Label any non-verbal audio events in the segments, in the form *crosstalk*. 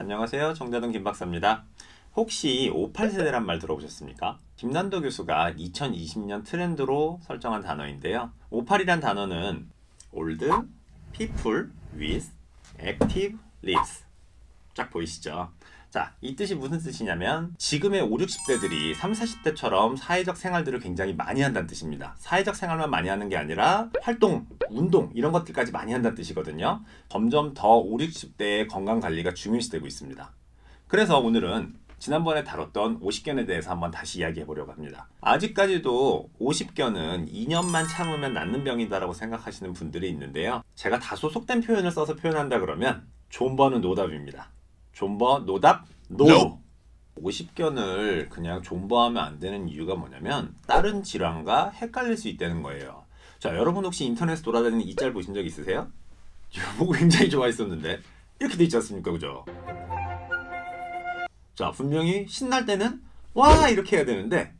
안녕하세요. 정자동 김박사입니다. 혹시 58세대란 말 들어보셨습니까? 김난도 교수가 2020년 트렌드로 설정한 단어인데요. 58이란 단어는 old, people with active lives. 쫙 보이시죠? 자, 이 뜻이 무슨 뜻이냐면 지금의 5, 60대들이 3, 40대처럼 사회적 생활들을 굉장히 많이 한다는 뜻입니다. 사회적 생활만 많이 하는 게 아니라 활동, 운동 이런 것들까지 많이 한다는 뜻이거든요. 점점 더 5, 60대의 건강 관리가 중요시되고 있습니다. 그래서 오늘은 지난번에 다뤘던 50견에 대해서 한번 다시 이야기해 보려고 합니다. 아직까지도 50견은 2년만 참으면 낫는 병이다라고 생각하시는 분들이 있는데요. 제가 다소 속된 표현을 써서 표현한다 그러면 존버는 노답입니다. 존버, 노답, 노. No. 50견을 그냥 존버하면 안 되는 이유가 뭐냐면 다른 질환과 헷갈릴 수 있다는 거예요. 자, 여러분 혹시 인터넷에 돌아다니는 이 짤 보신 적 있으세요? *laughs* 이거 보고 굉장히 좋아했었는데 이렇게 돼 있지 않습니까? 그죠? 자, 분명히 신날 때는 와 이렇게 해야 되는데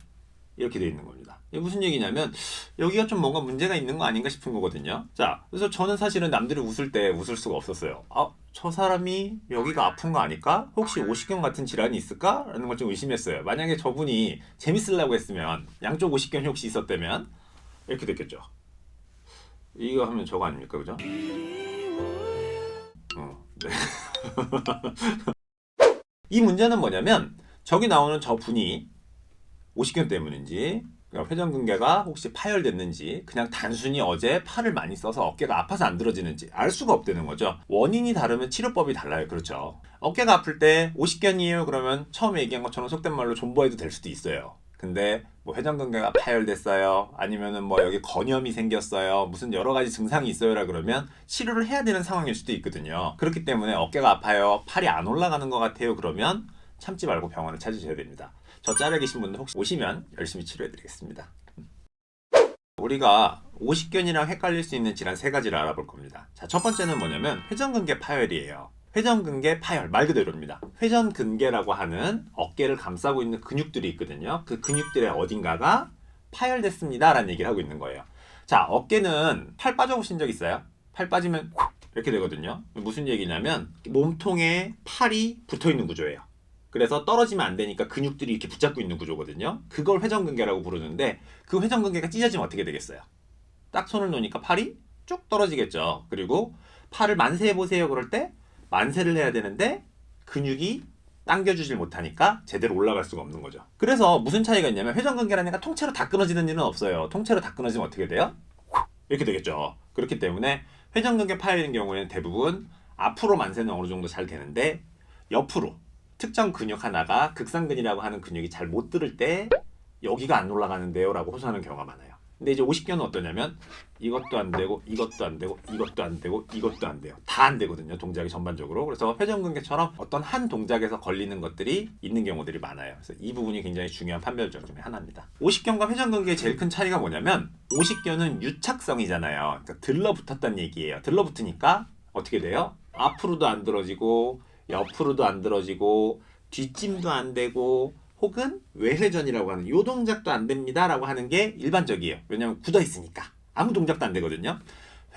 이렇게 돼 있는 겁니다. 이게 무슨 얘기냐면 여기가 좀 뭔가 문제가 있는 거 아닌가 싶은 거거든요. 자, 그래서 저는 사실은 남들이 웃을 때 웃을 수가 없었어요. 아, 저 사람이 여기가 아픈 거 아닐까? 혹시 오십견 같은 질환이 있을까? 라는 걸 좀 의심했어요. 만약에 저분이 재밌으려고 했으면 양쪽 오십견이 혹시 있었다면 이렇게 됐겠죠. 이거 하면 저거 아닙니까? 그죠? 어, 네. *laughs* 이 문제는 뭐냐면 저기 나오는 저 분이 오십견 때문인지 회전 근개가 혹시 파열됐는지 그냥 단순히 어제 팔을 많이 써서 어깨가 아파서 안 들어지는지 알 수가 없다는 거죠. 원인이 다르면 치료법이 달라요. 그렇죠. 어깨가 아플 때 오십견이에요. 그러면 처음에 얘기한 것처럼 속된 말로 존버해도 될 수도 있어요. 근데 뭐 회전근개가 파열됐어요. 아니면은 뭐 여기 건염이 생겼어요. 무슨 여러 가지 증상이 있어요라 그러면 치료를 해야 되는 상황일 수도 있거든요. 그렇기 때문에 어깨가 아파요. 팔이 안 올라가는 것 같아요. 그러면 참지 말고 병원을 찾으셔야 됩니다. 저 짤에 계신 분들 혹시 오시면 열심히 치료해드리겠습니다. 우리가 오십견이랑 헷갈릴 수 있는 질환 세 가지를 알아볼 겁니다. 자, 첫 번째는 뭐냐면 회전근개 파열이에요. 회전근개 파열 말 그대로입니다. 회전근개라고 하는 어깨를 감싸고 있는 근육들이 있거든요. 그 근육들의 어딘가가 파열됐습니다라는 얘기를 하고 있는 거예요. 자, 어깨는 팔 빠져보신 적 있어요? 팔 빠지면 이렇게 되거든요. 무슨 얘기냐면 몸통에 팔이 붙어 있는 구조예요. 그래서 떨어지면 안 되니까 근육들이 이렇게 붙잡고 있는 구조거든요. 그걸 회전근개라고 부르는데 그 회전근개가 찢어지면 어떻게 되겠어요? 딱 손을 놓으니까 팔이 쭉 떨어지겠죠. 그리고 팔을 만세해 보세요. 그럴 때 만세를 해야 되는데 근육이 당겨주질 못하니까 제대로 올라갈 수가 없는 거죠. 그래서 무슨 차이가 있냐면 회전근개라는 애가 통째로 다 끊어지는 일은 없어요. 통째로 다 끊어지면 어떻게 돼요? 이렇게 되겠죠. 그렇기 때문에 회전근개 파열인 경우에는 대부분 앞으로 만세는 어느 정도 잘 되는데 옆으로 특정 근육 하나가 극상근이라고 하는 근육이 잘 못 들을 때 여기가 안 올라가는데요 라고 호소하는 경우가 많아요. 근데 이제 50견은 어떠냐면 이것도 안 되고 이것도 안 되고 이것도 안 되고 이것도 안 돼요. 다 안 되거든요. 동작이 전반적으로. 그래서 회전근개처럼 어떤 한 동작에서 걸리는 것들이 있는 경우들이 많아요. 그래서 이 부분이 굉장히 중요한 판별점 중에 하나입니다. 50견과 회전근개의 제일 큰 차이가 뭐냐면 50견은 유착성이잖아요. 그러니까 들러붙었다는 얘기예요. 들러붙으니까 어떻게 돼요? 앞으로도 안 들어지고 옆으로도 안 들어지고 뒷짐도 안 되고 혹은 외회전이라고 하는 요 동작도 안 됩니다라고 하는 게 일반적이에요. 왜냐하면 굳어 있으니까 아무 동작도 안 되거든요.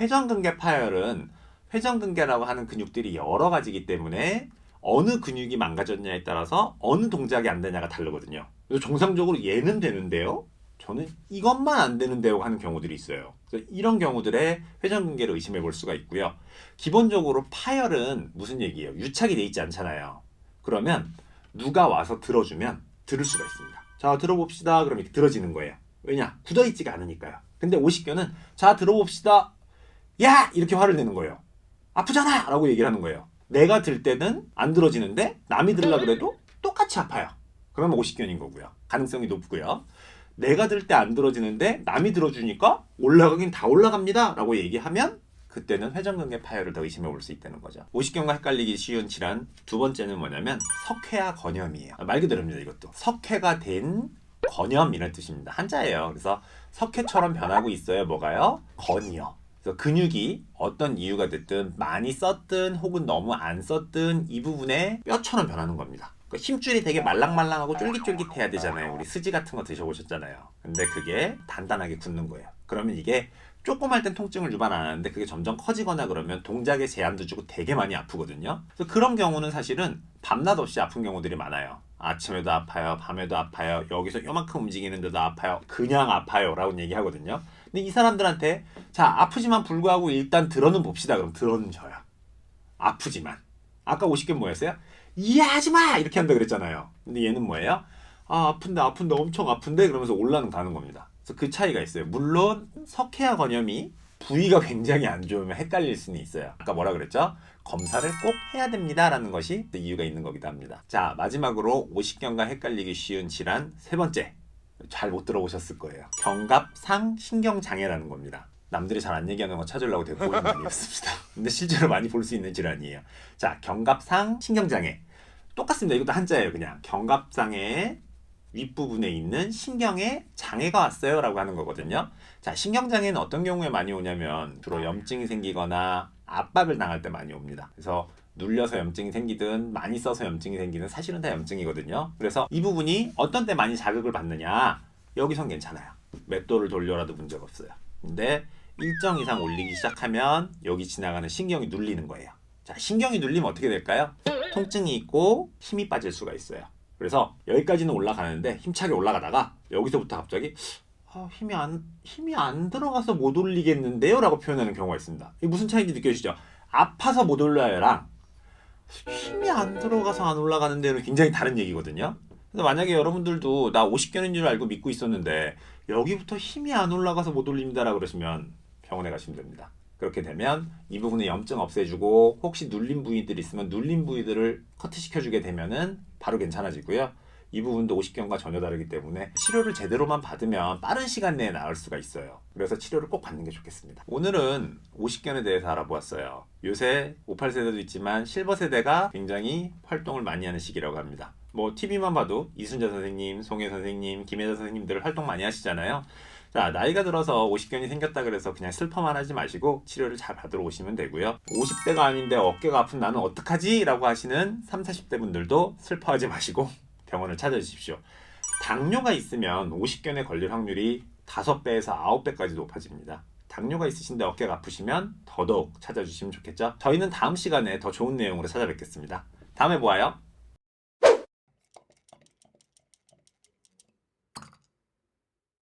회전근개 파열은 회전근개라고 하는 근육들이 여러 가지이기 때문에 어느 근육이 망가졌냐에 따라서 어느 동작이 안 되냐가 다르거든요. 정상적으로 얘는 되는데요. 저는 이것만 안 되는데요 하는 경우들이 있어요. 이런 경우들의 회전근개를 의심해 볼 수가 있고요. 기본적으로 파열은 무슨 얘기예요? 유착이 돼 있지 않잖아요. 그러면 누가 와서 들어주면 들을 수가 있습니다. 자, 들어봅시다. 그럼 이렇게 들어지는 거예요. 왜냐? 굳어 있지가 않으니까요. 근데 오십견은 자, 들어봅시다. 야! 이렇게 화를 내는 거예요. 아프잖아! 라고 얘기를 하는 거예요. 내가 들 때는 안 들어지는데 남이 들라 그래도 똑같이 아파요. 그러면 오십견인 거고요. 가능성이 높고요. 내가 들 때 안 들어지는데 남이 들어주니까 올라가긴 다 올라갑니다. 라고 얘기하면 그때는 회전근개 파열을 더 의심해 볼 수 있다는 거죠. 오십견과 헷갈리기 쉬운 질환 두 번째는 뭐냐면 석회화 건염이에요. 말 그대로입니다. 이것도 석회가 된 건염이라는 뜻입니다. 한자예요. 그래서 석회처럼 변하고 있어요. 뭐가요? 건이요. 그래서 근육이 어떤 이유가 됐든 많이 썼든 혹은 너무 안 썼든 이 부분에 뼈처럼 변하는 겁니다. 그 힘줄이 되게 말랑말랑하고 쫄깃쫄깃해야 되잖아요. 우리 스지 같은 거 드셔보셨잖아요. 근데 그게 단단하게 굳는 거예요. 그러면 이게 조그만 땐 통증을 유발 안 하는데 그게 점점 커지거나 그러면 동작에 제한도 주고 되게 많이 아프거든요. 그래서 그런 경우는 사실은 밤낮 없이 아픈 경우들이 많아요. 아침에도 아파요, 밤에도 아파요, 여기서 요만큼 움직이는데도 아파요, 그냥 아파요라고 얘기하거든요. 근데 이 사람들한테 자 아프지만 불구하고 일단 들어는 봅시다. 그럼 들어는 져요. 아프지만 아까 50개 뭐였어요? 이해하지 마 이렇게 한다 그랬잖아요. 근데 얘는 뭐예요? 아 아픈데 아픈데 엄청 아픈데 그러면서 올라는 가는 겁니다. 그래서 그 차이가 있어요. 물론 석회화 건염이 부위가 굉장히 안 좋으면 헷갈릴 수는 있어요. 아까 뭐라 그랬죠? 검사를 꼭 해야 됩니다라는 것이 이유가 있는 거기도 합니다. 자 마지막으로 오십견과 헷갈리기 쉬운 질환 세 번째 잘 못 들어보셨을 거예요. 경갑상 신경장애라는 겁니다. 남들이 잘 안 얘기하는 거 찾으려고 고민 많이 했습니다. 근데 실제로 많이 볼 수 있는 질환이에요. 자, 경갑상 신경장애. 똑같습니다. 이것도 한자예요, 그냥. 경갑상의 윗부분에 있는 신경에 장애가 왔어요 라고 하는 거거든요. 자, 신경장애는 어떤 경우에 많이 오냐면 주로 염증이 생기거나 압박을 당할 때 많이 옵니다. 그래서 눌려서 염증이 생기든 많이 써서 염증이 생기든 사실은 다 염증이거든요. 그래서 이 부분이 어떤 때 많이 자극을 받느냐 여기선 괜찮아요. 몇 도를 돌려라도 문제가 없어요. 근데 일정 이상 올리기 시작하면 여기 지나가는 신경이 눌리는 거예요. 자, 신경이 눌리면 어떻게 될까요? 통증이 있고 힘이 빠질 수가 있어요. 그래서 여기까지는 올라가는데 힘차게 올라가다가 여기서부터 갑자기 아, 힘이 안 힘이 안 들어가서 못 올리겠는데요라고 표현하는 경우가 있습니다. 이게 무슨 차이인지 느껴지죠? 아파서 못 올려요랑 힘이 안 들어가서 안 올라가는 데는 굉장히 다른 얘기거든요. 그래서 만약에 여러분들도 나 50견인 줄 알고 믿고 있었는데 여기부터 힘이 안 올라가서 못 올립니다라고 그러시면 병원에 가시면 됩니다. 그렇게 되면 이 부분에 염증 없애주고 혹시 눌린 부위들이 있으면 눌린 부위들을 커트시켜주게 되면은 바로 괜찮아지고요. 이 부분도 50견과 전혀 다르기 때문에 치료를 제대로만 받으면 빠른 시간 내에 나을 수가 있어요. 그래서 치료를 꼭 받는 게 좋겠습니다. 오늘은 50견에 대해서 알아보았어요. 요새 58세대도 있지만 실버 세대가 굉장히 활동을 많이 하는 시기라고 합니다. 뭐 TV만 봐도 이순자 선생님, 송혜 선생님, 김혜자 선생님들 활동 많이 하시잖아요. 자, 나이가 들어서 50견이 생겼다 그래서 그냥 슬퍼만 하지 마시고 치료를 잘 받으러 오시면 되고요. 50대가 아닌데 어깨가 아픈 나는 어떡하지? 라고 하시는 3, 40대 분들도 슬퍼하지 마시고 *laughs* 병원을 찾아주십시오. 당뇨가 있으면 50견에 걸릴 확률이 5배에서 9배까지 높아집니다. 당뇨가 있으신데 어깨가 아프시면 더더욱 찾아주시면 좋겠죠? 저희는 다음 시간에 더 좋은 내용으로 찾아뵙겠습니다. 다음에 보아요.